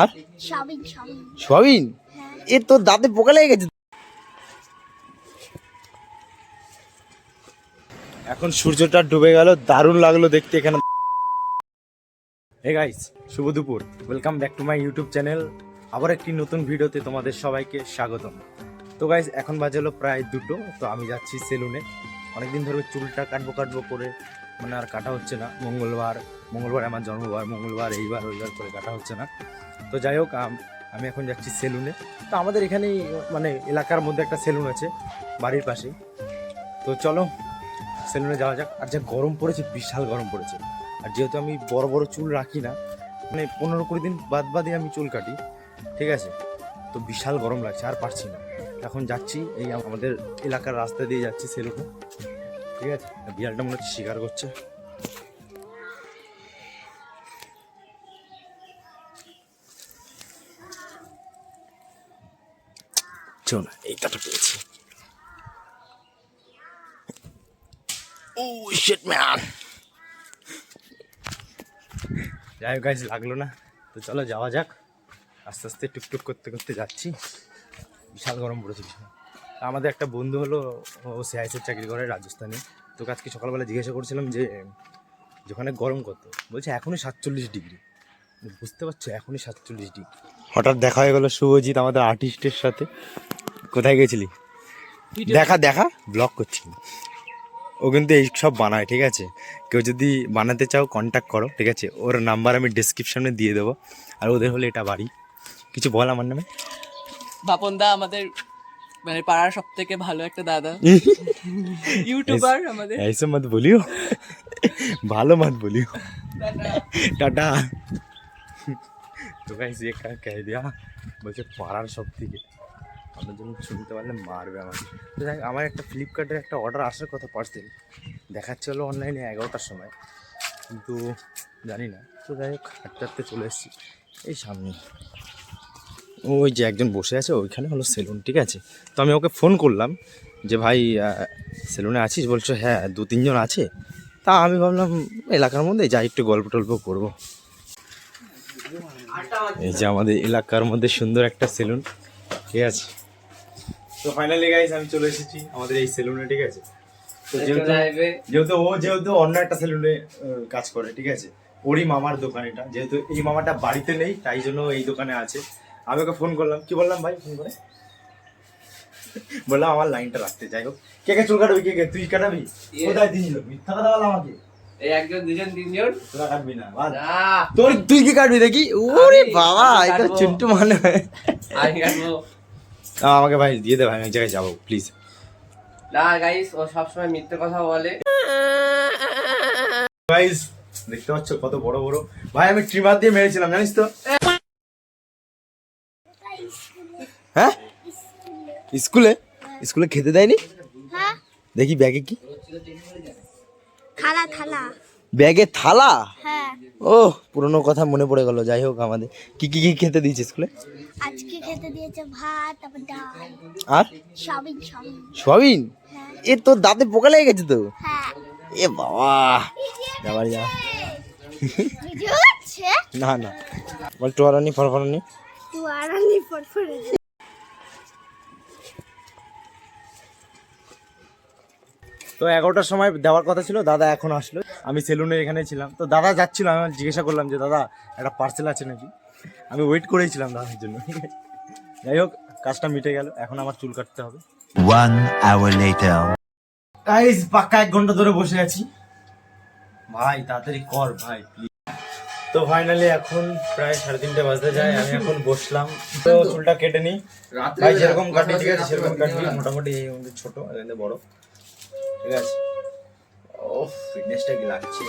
আর? এ তোর দাঁতে পোকা লেগে গেছে। এখন সূর্যটা ডুবে গেল, দারুণ লাগল দেখতে এখানে। হে গাইস শুভ দুপুর। Welcome back to my YouTube channel আবার একটি নতুন ভিডিওতে তোমাদের সবাইকে স্বাগতম। তো গাইস এখন বাজে হলো প্রায় দুটো, তো আমি যাচ্ছি সেলুনে। অনেকদিন ধরে চুলটা কাটবো কাটবো করে মানে আর কাটা হচ্ছে না। মঙ্গলবার মঙ্গলবার আমার জন্মবার, মঙ্গলবার এইবার ওইবার করে কাটা হচ্ছে না। তো যাই হোক, আমি এখন যাচ্ছি সেলুনে। তো আমাদের এখানেই মানে এলাকার মধ্যে একটা সেলুন আছে, বাড়ির পাশেই। তো চলো, সেলুনে যাওয়া যাক। আর যা গরম পড়েছে, বিশাল গরম পড়েছে। আর যেহেতু আমি বড় বড় চুল রাখি না মানে পনেরো কুড়ি দিন বাদ বাদে আমি চুল কাটি, ঠিক আছে? তো বিশাল গরম লাগছে, আর পারছি না। এখন যাচ্ছি এই আমাদের এলাকার রাস্তা দিয়ে যাচ্ছি সেলুনে। ঠিক আছে? বিড়ালটা মনে হচ্ছে শিকার করছে। পেয়েছি। ম্যান যাই হোক গাইজ লাগল না। তো চলো, যাওয়া যাক। আস্তে আস্তে টুকটুক করতে করতে যাচ্ছি। বিশাল গরম পড়েছে ভীষণ। আমাদের একটা বন্ধু হলো ও সিআইসির চাকরি করে রাজস্থানে। তো আজকে সকালবেলা জিজ্ঞাসা করছিলাম যে যেখানে গরম কত? বলছে এখনই সাতচল্লিশ ডিগ্রি। বুঝতে পারছ এখনই সাতচল্লিশ ডিগ্রি। হঠাৎ দেখা হয়ে গেলো শুভজিৎ আমাদের আর্টিস্টের সাথে। কোথায় গেছিলি? দেখা দেখা? ব্লগ করছি। ও কিন্তু এই সব বানায় ঠিক আছে? কেউ যদি বানাতে চাও কন্ট্যাক্ট করো ঠিক আছে? ওর নাম্বার আমি ডিসক্রিপশনে দিয়ে দেবো। আর ওদের হলে এটা বাড়ি। কিছু বল আমার নামে? বাপন দা আমাদের মানে পাড়ার সব থেকে ভালো একটা দাদা ইউটিউবার আমাদের ऐसे मत बोलियो ভালো मत बोलियो টাটা তো গাইস ये क्या कह दिया বলছে পাড়ার সব থেকে আমার জন্য শুনতে পারলে মারবে আমাকে তো যাই হোক, আমার একটা ফ্লিপকার্টের একটা অর্ডার আসার কথা পার্সেল দেখাচ্ছে হলো অনলাইনে এগারোটার সময় কিন্তু জানি না তো যাই হোক হাঁটতে হাঁটতে চলে এসেছি এই সামনে ওই যে একজন বসে আছে ওইখানে হলো সেলুন ঠিক আছে? তো আমি ওকে ফোন করলাম যে ভাই সেলুনে আছিস? বলছো হ্যাঁ দু তিনজন আছে। তা আমি ভাবলাম এলাকার মধ্যে যাই একটু গল্প টল্প করব। এই যে আমাদের এলাকার মধ্যে সুন্দর একটা সেলুন ঠিক আছে? তো ফাইনালি গাইস আমি চলে এসেছি আমাদের এই সেলুনে ঠিক আছে? তো যেহেতু যেহেতু ও যেহেতু অন্য একটা সেলুনে কাজ করে ঠিক আছে? ওরই মামার দোকান এটা। যেহেতু এই মামাটা বাড়িতে নেই তাই জন্য এই দোকানে আছে। আমি ওকে ফোন করলাম। কি বললাম ভাই? ফোন করে? বললাম আমার লাইনটা রাখতে। যাই হোক। কে কে চুল কাটবি? কে কে? তুই কাটাবি? কোথায় দিয়েছিল মিথ্যা কথা বল আমাকে। এই একজন দুজন তিনজন। তোরা কাটবি না তোর তুই কি কাটবি দেখি? ওরে বাবা এটা কাটবো। মানে আমি কাটবো। আমাকে ভাই দিয়ে দে ভাই আমি এক জায়গায় যাব প্লিজ না গাইস ও সবসময় মিথ্যে কথা বলে। গাইস দেখতে পাচ্ছ কত বড় বড়। ভাই আমি ট্রিমার দিয়ে মেরেছিলাম জানিস তো হ্যাঁ স্কুলে? স্কুলে খেতে দেয়নি? হ্যাঁ। দেখি ব্যাগে কি? থালা থালা। ব্যাগে থালা? হ্যাঁ। ও পুরনো কথা মনে পড়ে গেল যাই হোক আমাদের। কি কি কি খেতে দিয়েছে স্কুলে? আজকে খেতে দিয়েছে ভাত তারপর ডাল। আর? সবিন সোয়াবিন। হ্যাঁ। এ তোর দাঁতে পোকা লেগে গেছে তো। এ বাবা। যাবার যা না না। বল টোয়ারানি ফরফরানি? তুই আরানি তো এগারোটার সময় দেওয়ার কথা ছিল দাদা এখন আসলো। আমি সেলুনে এখানে ছিলাম। তো দাদা যাচ্ছিল আমি জিজ্ঞাসা করলাম যে দাদা একটা পার্সেল আছে নাকি? আমি ওয়েট করেছিলাম দাদার জন্য। যাই হোক কাজটা মিটে গেল। এখন আমার চুল কাটতে হবে। One hour later. গাইস পাক্কা এক ঘণ্টা ধরে বসে আছি। ভাই তাড়াতাড়ি কর ভাই প্লিজ তো ফাইনালি এখন প্রায় সাড়ে তিনটে বাজতে যায় আমি এখন বসলাম। তো চুলটা কেটে নিই। ভাই যেরকম কাটি ঠিক আছে সেরকম কাটবি মোটামুটি এই ছোট আর বড়। ঠিক আছে? ও ফিটনেসটা কি লাগছে?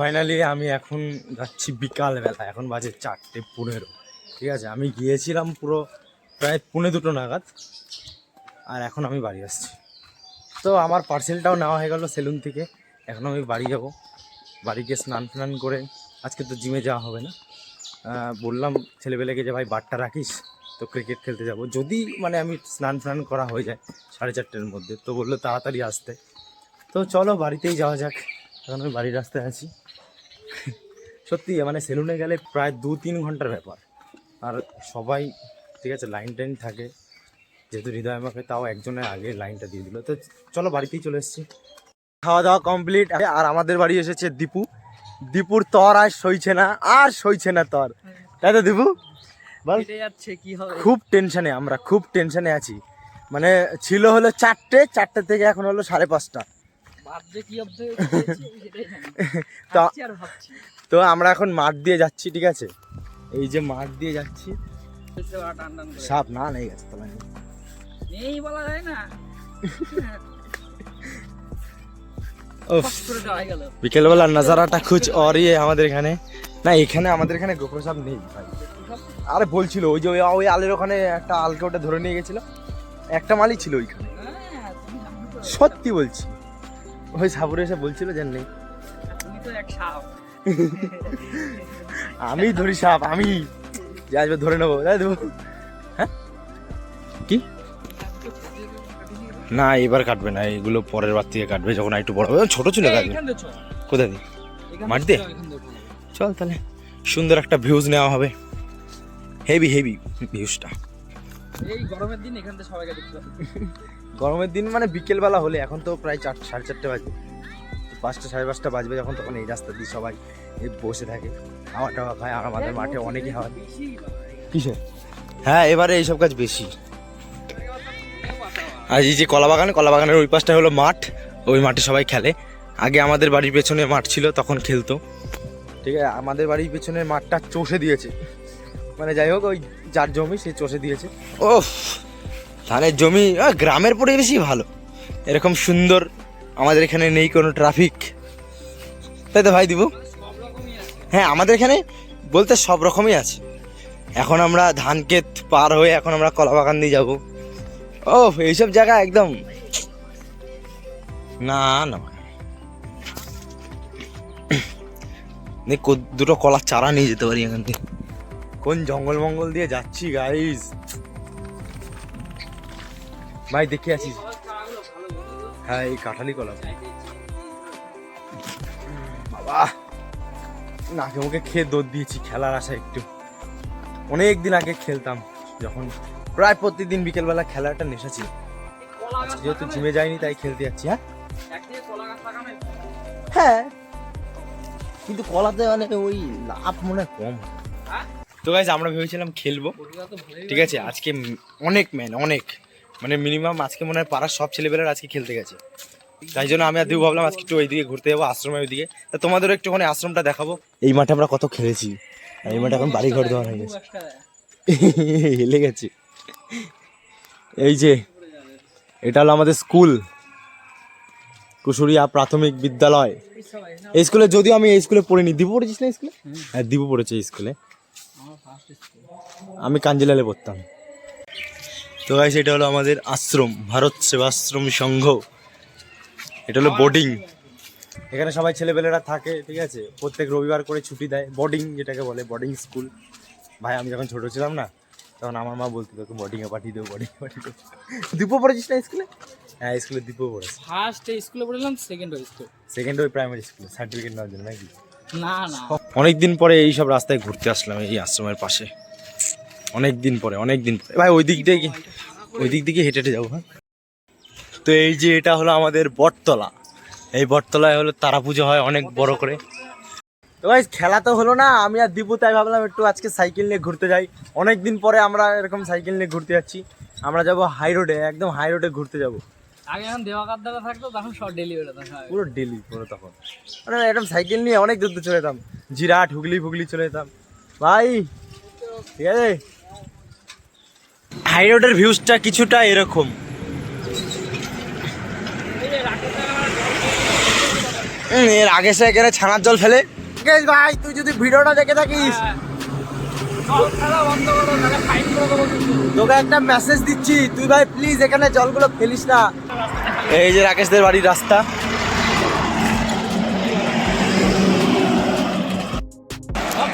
ফাইনালি আমি এখন যাচ্ছি বিকালবেলা। এখন বাজে চারটে পনেরো। ঠিক আছে? আমি গিয়েছিলাম পুরো প্রায় পুনে দুটো নাগাদ। আর এখন আমি বাড়ি আসছি। তো আমার পার্সেলটাও নেওয়া হয়ে গেল সেলুন থেকে। এখন আমি বাড়ি যাব। বাড়ি গিয়ে স্নান ফ্নান করে আজকে তো জিমে যাওয়া হবে না। বললাম ছেলেবেলেকে যে, ভাই, বারটা রাখিস, তো ক্রিকেট খেলতে যাব। যদি মানে আমি স্নান ফ্নান করা হয়ে যায় সাড়ে চারটের মধ্যে, তো বলল তাড়াতাড়ি আসতে। তো চলো বাড়িতেই যাওয়া যাক। এখন আমি বাড়ির রাস্তায় আছি। সত্যি মানে সেলুনে গেলে প্রায় দু তিন ঘণ্টার ব্যাপার। আর সবাই ঠিক আছে লাইন টাইন থাকে। যেহেতু হৃদয় আমাকে তাও একজনের আগে লাইনটা দিয়ে দিল। তো চলো বাড়িতেই চলে এসেছি। খাওয়া দাওয়া কমপ্লিট আর আমাদের বাড়ি এসেছে দীপু। দীপুর তর আর সইছে না আর সইছে না তর। তাই তো দীপু? বল। কি খুব টেনশনে আমরা খুব টেনশনে আছি। মানে ছিল হলো চারটে চারটে থেকে এখন হলো সাড়ে পাঁচটা। তো আমরা এখন মাঠ দিয়ে যাচ্ছি ঠিক আছে? এই যে মাঠ দিয়ে যাচ্ছি সাপ না নেই গেছে তলায় নেই বলা যায় না। বিকেলবেলার নাজারাটা খুঁজ আর আমাদের এখানে। না এখানে আমাদের এখানে গোপ্র সাপ নেই আরে বলছিল ওই যে ওই আলের ওখানে একটা আলকে ওটা ধরে নিয়ে গেছিল। একটা মালই ছিল ওইখানে। সত্যি বলছি। ওই সাপুরে এসে বলছিল যে নেই। আমি ধরি সাপ আমি। যে আসবে ধরে নেব তাই দেবো। হ্যাঁ? কি? না এবার কাটবে না এগুলো পরের বার থেকে কাটবে যখন একটু বড় হবে। ছোট ছিল কাটবে। কোথায় দি? দিয়ে? চল, তাহলে সুন্দর একটা ভিউজ নেওয়া হবে। হেভি হেভি ভিউজটা এই গরমের দিন এখান থেকে সবাইকে দেখতে গরমের দিন মানে বিকেলবেলা হলে এখন তো প্রায় চার সাড়ে চারটে বাজবে পাঁচটা সাড়ে পাঁচটা বাজবে যখন তখন এই রাস্তা দিয়ে সবাই বসে থাকে। হাওয়া টাওয়া খায় আর আমাদের মাঠে অনেকই বেশি কিসে হ্যাঁ এবারে এইসব কাজ বেশি। আর এই যে কলা বাগান কলা বাগানের ওই পাশটা হলো মাঠ। ওই মাঠে সবাই খেলে। আগে আমাদের বাড়ির পেছনে মাঠ ছিল তখন খেলতো। ঠিক আছে আমাদের বাড়ির পেছনে মাঠটা চষে দিয়েছে। মানে যাই হোক ওই যার জমি সে চষে দিয়েছে। ও ধানের জমি গ্রামের পরিবেশই ভালো। এরকম সুন্দর আমাদের এখানে নেই কোনো ট্রাফিক। তাই তো ভাই দিব? হ্যাঁ আমাদের এখানে বলতে সব রকমই আছে। এখন আমরা ধান ক্ষেত পার হয়ে এখন আমরা কলা বাগান দিয়ে যাব। ও এইসব জায়গা একদম। না না। দুটো কলার চারা নিয়ে যেতে পারি এখান থেকে। কোন জঙ্গল মঙ্গল দিয়ে যাচ্ছি গাইস ভাই, দেখে আছিস হ্যাঁ এই কাঁঠালি কলা। বাবা। নাকে মুখে খেয়ে দৌড় দিয়েছি খেলার আশা একটু। অনেক দিন আগে খেলতাম যখন প্রায় প্রতিদিন বিকেলবেলা খেলার একটা নেশা ছিল। যেহেতু জিমে যাইনি তাই খেলতে যাচ্ছি হ্যাঁ? হ্যাঁ কিন্তু কলাতে মানে ওই লাভ মনে হয় কম? তো গাইজ আমরা ভেবেছিলাম খেলব। ঠিক আছে আজকে অনেক ম্যান অনেক। মানে মিনিমাম আজকে মনে হয় পাড়ার সব ছেলেবেলার আজকে খেলতে গেছে। তাই জন্য আমি আর দিও ভাবলাম আজকে একটু ওইদিকে ঘুরতে যাব আশ্রমের ওইদিকে। তা তোমাদেরও একটুখানি আশ্রমটা দেখাবো। এই মাঠে আমরা কত খেলেছি। আর এই মাঠে এখন বাড়ি ঘর দেওয়া হয়ে গেছে। হেলে গেছে। এই যে এটা হলো আমাদের স্কুল। কুশুরিয়া প্রাথমিক বিদ্যালয়। এই স্কুলে যদিও আমি এই স্কুলে পড়িনি। দিবু পড়েছিস না স্কুলে? হ্যাঁ দিবু পড়েছে এই স্কুলে। আমি কাঞ্জিলালে পড়তাম। তো গাইস এটা হলো আমাদের আশ্রম ভারত সেবাশ্রম সংঘ। এটা হলো বোর্ডিং এখানে সবাই ছেলেপেলেরা থাকে ঠিক আছে? প্রত্যেক রবিবার করে ছুটি দেয়। বোর্ডিং যেটাকে বলে বোর্ডিং স্কুল ভাই আমি যখন ছোটো ছিলাম না তখন আমার মা বলতো তোকে বোর্ডিংয়ে পাঠিয়ে দেবো বোর্ডিংয়ে পাঠিয়ে দেবো। দীপও পড়েছিস না স্কুলে হ্যাঁ স্কুলে দীপও পড়েছে। ফার্স্ট স্কুলে পড়লাম সেকেন্ড স্কুল সেকেন্ড ওই প্রাইমারি স্কুলে সার্টিফিকেট নেওয়ার জন্য নাকি? না না। অনেক দিন পরে এই সব রাস্তায় ঘুরতে আসলাম এই আশ্রমের পাশে। অনেক দিন পরে অনেক দিন পরে। ভাই ওই দিক দিয়ে ওই দিক দিয়ে হেঁটে হেঁটে যাব হ্যাঁ? তো এই যে এটা হলো আমাদের বটতলা। এই বটতলায় হলো তারা পুজো হয় অনেক বড় করে। তো ভাই খেলা তো হলো না আমি আর দীপু তাই ভাবলাম একটু আজকে সাইকেল নিয়ে ঘুরতে যাই। অনেক দিন পরে আমরা এরকম সাইকেল নিয়ে ঘুরতে যাচ্ছি। আমরা যাব হাই রোডে একদম হাই রোডে ঘুরতে যাব। আগে যখন দেওয়াকার দ্বারা থাকতো তখন সব ডেলি বেরোতাম পুরো ডেলি পুরো তখন। মানে এরকম সাইকেল নিয়ে অনেক দূর দূর চলে যেতাম। জিরাট হুগলি ফুগলি চলে যেতাম। ভাই ঠিক আছে? হাই রোডের ভিউজটা কিছুটা এরকম। এর আগে সে এখানে ছানার জল ফেলে। ভাই তুই যদি ভিডিওটা দেখে থাকিস। ফাইন করে তোকে একটা মেসেজ দিচ্ছি তুই ভাই প্লিজ এখানে জলগুলো ফেলিস না। এই যে রাকেশদের বাড়ির রাস্তা।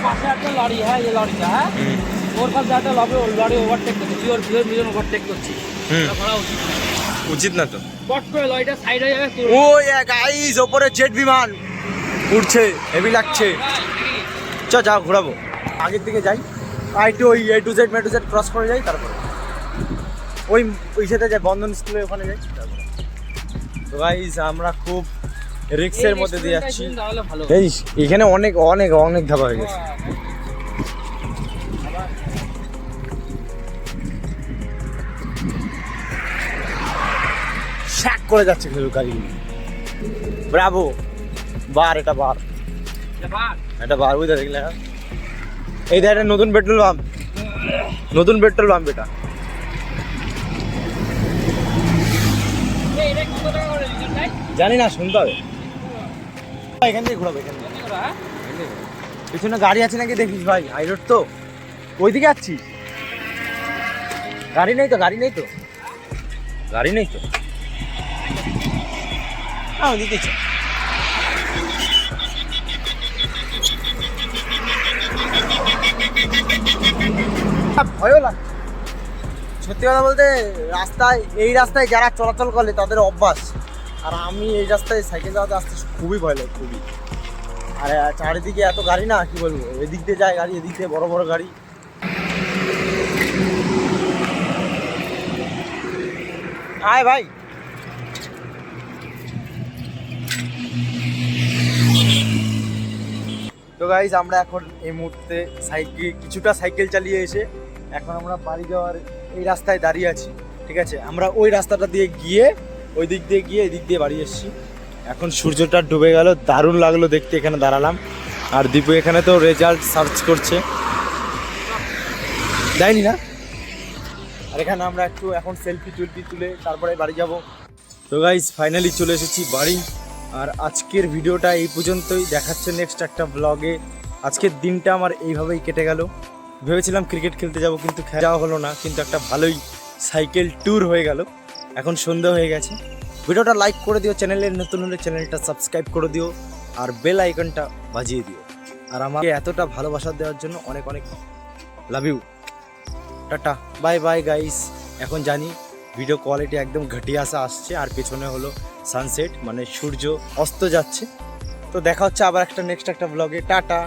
পাশে একটা লরি হ্যাঁ এই লরিটা হ্যাঁ? ওর কাছে একটা লরি লরি ওভারটেক করছে তুই ওর ভিতর ওভারটেক করছিস। করা উচিত। উচিত না তো। ওই গাইস ওপরে জেট বিমান। উঠছে হেভি লাগছে। চ যাও ঘোরাবো। আগের দিকে যাই। আর একটু ওই এ টু জেড মে টু জেড ক্রস করে যাই তারপরে। ওই ওই সাথে যাই বন্ধন স্কুলে ওখানে যাই তারপরে। তো গাইস আমরা খুব রিক্সের মধ্যে দিয়ে যাচ্ছি। এই এখানে অনেক অনেক অনেক ধাবা হয়ে গেছে। করে যাচ্ছে কিন্তু গাড়িগুলো ব্রাভো, বার, এটা বার। এটা বার, বুঝতে দেখলে? এই একটা নতুন পেট্রোল পাম্প। নতুন পেট্রোল পাম্প এটা। জানি না, শুনতে হবে। এখান থেকে ঘোরাবো, এখান থেকে পিছনে গাড়ি আছে নাকি দেখিস ভাই? হাই রোড তো। ওইদিকে যাচ্ছিস? গাড়ি নেই তো, গাড়ি নেই তো। গাড়ি নেই তো। হ্যাঁ ওইদিকে চ। আহ, ভয়ও লাগে। সত্যি কথা বলতে রাস্তায় এই রাস্তায় যারা চলাচল করে তাদের অভ্যাস। আর আমি এই রাস্তায় সাইকেল চালাতে আসতে খুবই ভয় লাগে খুবই। আর চারিদিকে এত গাড়ি না কি বলব? এদিক দিয়ে যায় গাড়ি এদিক দিয়ে বড় বড় গাড়ি। আয় ভাই। তো গাইজ আমরা এখন এই মুহূর্তে সাইকেল, কিছুটা সাইকেল চালিয়ে এসে এখন আমরা বাড়ি যাওয়ার এই রাস্তায় দাঁড়িয়ে আছি, ঠিক আছে? আমরা ওই রাস্তাটা দিয়ে গিয়ে, ওই দিক দিয়ে গিয়ে এদিক দিয়ে বাড়ি এসেছি। এখন সূর্যটা ডুবে গেল, দারুণ লাগল দেখতে এখানে দাঁড়ালাম। আর দীপু এখানে তো রেজাল্ট সার্চ করছে। দেয়নি না? আর এখানে আমরা একটু এখন সেলফি টুলফি তুলে তারপরে বাড়ি যাব। তো গাইজ ফাইনালি চলে এসেছি বাড়ি। আর আজকের ভিডিওটা এই পর্যন্তই। দেখাচ্ছে নেক্সট একটা ব্লগে আজকের দিনটা আমার এইভাবেই কেটে গেল। ভেবেছিলাম ক্রিকেট খেলতে যাব, কিন্তু খেলা হলো না, কিন্তু একটা ভালোই সাইকেল ট্যুর হয়ে গেল। এখন সন্ধ্যা হয়ে গেছে। ভিডিওটা লাইক করে দিও চ্যানেলের নতুন হলে চ্যানেলটা সাবস্ক্রাইব করে দিও, আর বেল আইকনটা বাজিয়ে দিও। আর আমাকে এতটা ভালোবাসা দেওয়ার জন্য অনেক অনেক love you tata. Bye bye guys এখন জানি ভিডিও কোয়ালিটি একদম ঘটিয়াসা আসা আসছে আর পেছনে হলো সানসেট মানে সূর্য অস্ত যাচ্ছে। তো দেখা হচ্ছে আবার একটা নেক্সট একটা ব্লগে টাটা!